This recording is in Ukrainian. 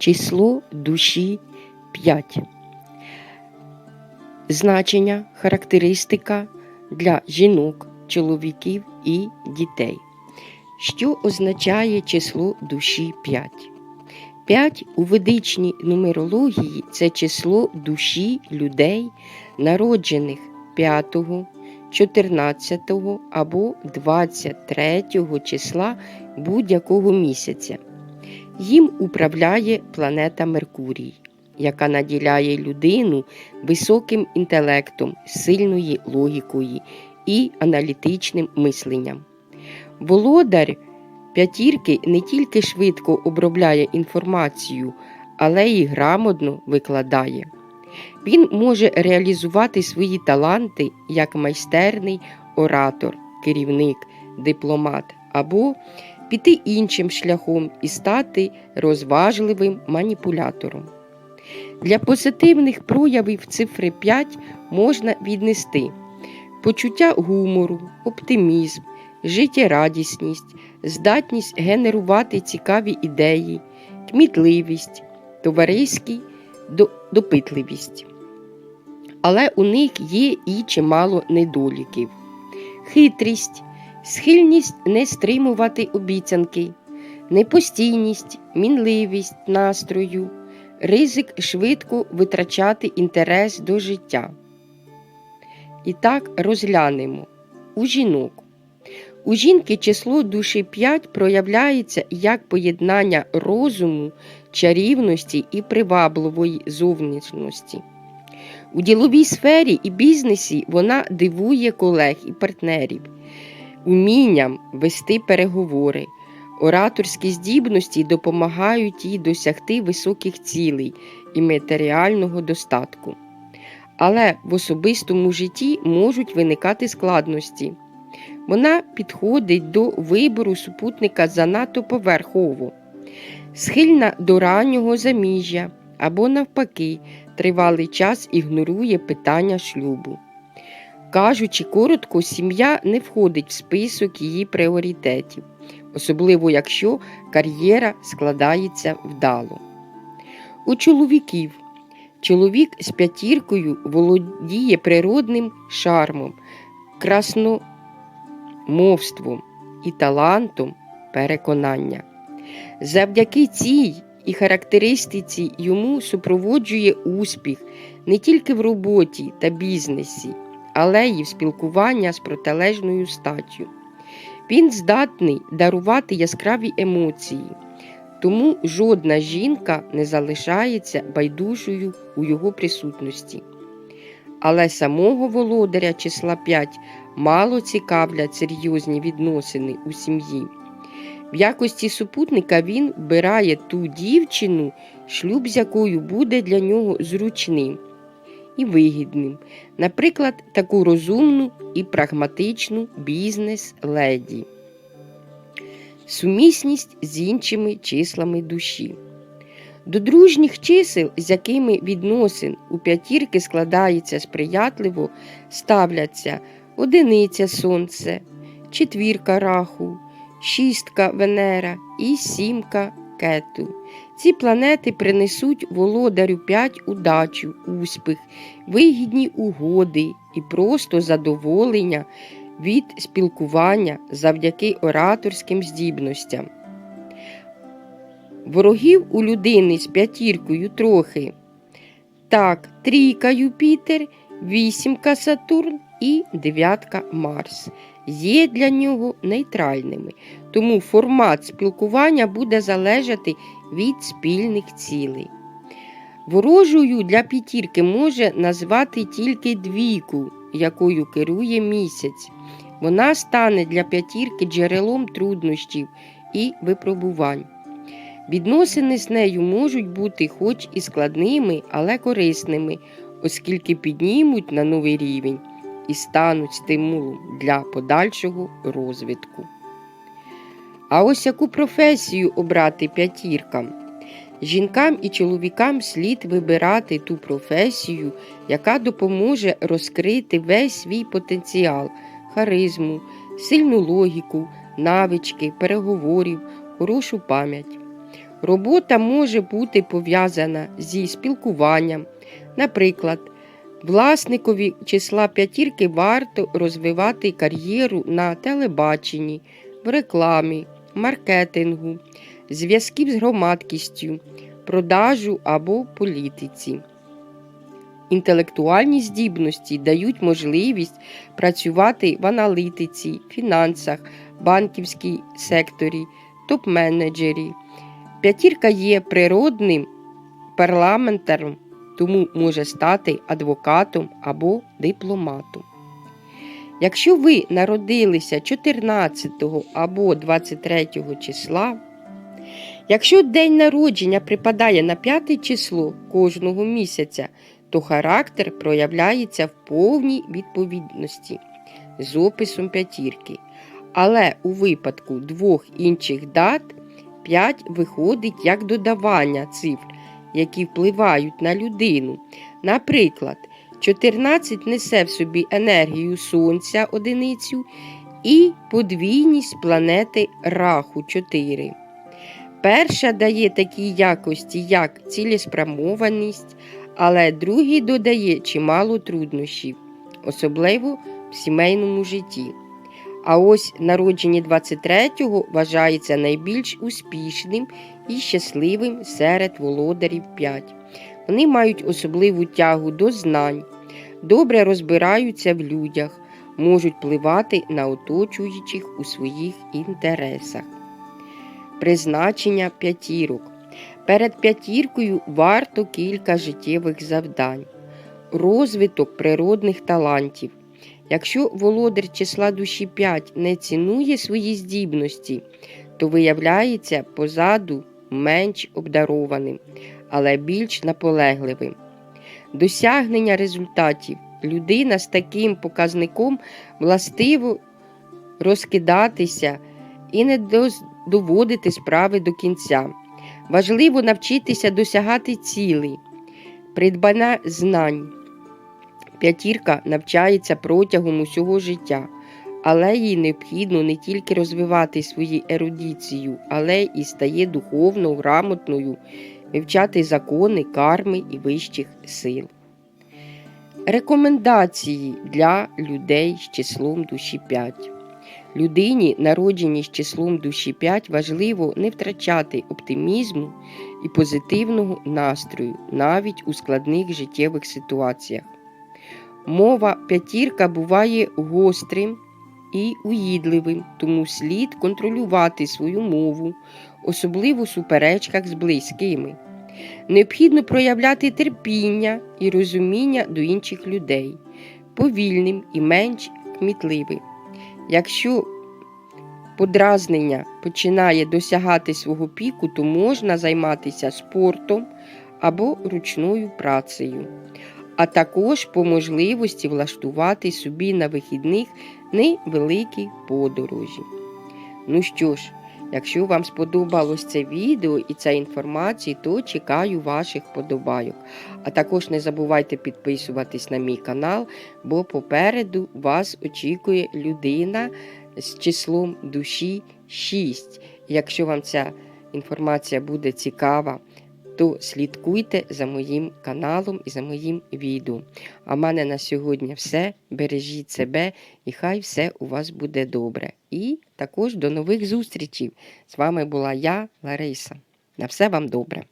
число душі 5. Значення, характеристика для жінок, чоловіків і дітей. Що означає число душі 5? 5 у ведичній нумерології це число душі людей, народжених 5, 14 або 23 числа будь-якого місяця. Їм управляє планета Меркурій, яка наділяє людину високим інтелектом, сильною логікою і аналітичним мисленням. Володар п'ятірки не тільки швидко обробляє інформацію, але й грамотно викладає. Він може реалізувати свої таланти як майстерний оратор, керівник, дипломат або піти іншим шляхом і стати розважливим маніпулятором. Для позитивних проявів цифри 5 можна віднести почуття гумору, оптимізм, життєрадісність, здатність генерувати цікаві ідеї, кмітливість, товариський допитливість. Але у них є і чимало недоліків: хитрість, схильність не стримувати обіцянки, непостійність, мінливість настрою, ризик швидко витрачати інтерес до життя. І так розглянемо у жінок. У жінки число душі 5 проявляється як поєднання розуму, чарівності і привабливої зовнішності. У діловій сфері і бізнесі вона дивує колег і партнерів, умінням вести переговори, ораторські здібності допомагають їй досягти високих цілей і матеріального достатку. Але в особистому житті можуть виникати складності. Вона підходить до вибору супутника занадто поверхово, схильна до раннього заміжжя або, навпаки, тривалий час ігнорує питання шлюбу. Кажучи коротко, сім'я не входить в список її пріоритетів, особливо якщо кар'єра складається вдало. У чоловіків чоловік з п'ятіркою володіє природним шармом, красномовством і талантом переконання. Завдяки цій і характеристиці йому супроводжує успіх не тільки в роботі та бізнесі, але й в з протилежною статтю. Він здатний дарувати яскраві емоції, тому жодна жінка не залишається байдужою у його присутності. Але самого володаря числа 5 мало цікавлять серйозні відносини у сім'ї. В якості супутника він вбирає ту дівчину, шлюб з якою буде для нього зручним і вигідним, наприклад, таку розумну і прагматичну бізнес-леді. Сумісність з іншими числами душі. До дружніх чисел, з якими відносин у п'ятірки складається сприятливо, ставляться одиниця Сонце, четвірка раху, шістка Венера і сімка кету. Ці планети принесуть володарю 5 удачу, успіх, вигідні угоди і просто задоволення від спілкування завдяки ораторським здібностям. Ворогів у людини з п'ятіркою трохи. Так, трійка Юпітер, вісімка Сатурн і дев'ятка Марс є для нього нейтральними, тому формат спілкування буде залежати від спільних цілей. Ворожою для п'ятірки може назвати тільки двійку, якою керує місяць. Вона стане для п'ятірки джерелом труднощів і випробувань. Відносини з нею можуть бути хоч і складними, але корисними, оскільки піднімуть на новий рівень і стануть стимулом для подальшого розвитку. А ось яку професію обрати п'ятіркам? Жінкам і чоловікам слід вибирати ту професію, яка допоможе розкрити весь свій потенціал, харизму, сильну логіку, навички, переговорів, хорошу пам'ять. Робота може бути пов'язана зі спілкуванням. Наприклад, власникові числа п'ятірки варто розвивати кар'єру на телебаченні, в рекламі, маркетингу, зв'язків з громадськістю, продажу або політиці. Інтелектуальні здібності дають можливість працювати в аналітиці, фінансах, банківській секторі, топ-менеджері. П'ятірка є природним парламентаром, тому може стати адвокатом або дипломатом. Якщо ви народилися 14 або 23 числа, якщо день народження припадає на 5 число кожного місяця, то характер проявляється в повній відповідності з описом п'ятірки. Але у випадку двох інших дат 5 виходить як додавання цифр, які впливають на людину. Наприклад, 14 несе в собі енергію Сонця одиницю і подвійність планети Раху 4. Перша дає такі якості, як цілеспрямованість, але другий додає чимало труднощів, особливо в сімейному житті. А ось народжені 23-го вважається найбільш успішним і щасливим серед володарів 5. Вони мають особливу тягу до знань, добре розбираються в людях, можуть впливати на оточуючих у своїх інтересах. Призначення п'ятірок. Перед п'ятіркою варто кілька життєвих завдань, розвиток природних талантів. Якщо володар числа душі 5 не цінує свої здібності, то виявляється позаду менш обдарованим, але більш наполегливим. Досягнення результатів людина з таким показником властиво розкидатися і не доводити справи до кінця. Важливо навчитися досягати цілей, придбання знань. П'ятірка навчається протягом усього життя, але їй необхідно не тільки розвивати свою ерудицію, але і стає духовно грамотною, вивчати закони, карми і вищих сил. Рекомендації для людей з числом душі 5. Людині, народженій з числом душі 5, важливо не втрачати оптимізму і позитивного настрою навіть у складних життєвих ситуаціях. Мова п'ятірка буває гострим і уїдливим, тому слід контролювати свою мову, особливо у суперечках з близькими. Необхідно проявляти терпіння і розуміння до інших людей, повільним і менш кмітливим. Якщо подразнення починає досягати свого піку, то можна займатися спортом або ручною працею, а також по можливості влаштувати собі на вихідних невеликі подорожі. Ну що ж, якщо вам сподобалось це відео і ця інформація, то чекаю ваших подобайок. А також не забувайте підписуватись на мій канал, бо попереду вас очікує людина з числом душі 6. Якщо вам ця інформація буде цікава, то слідкуйте за моїм каналом і за моїм відео. А в мене на сьогодні все. Бережіть себе і хай все у вас буде добре. І також до нових зустрічей. З вами була я, Лариса. На все вам добре.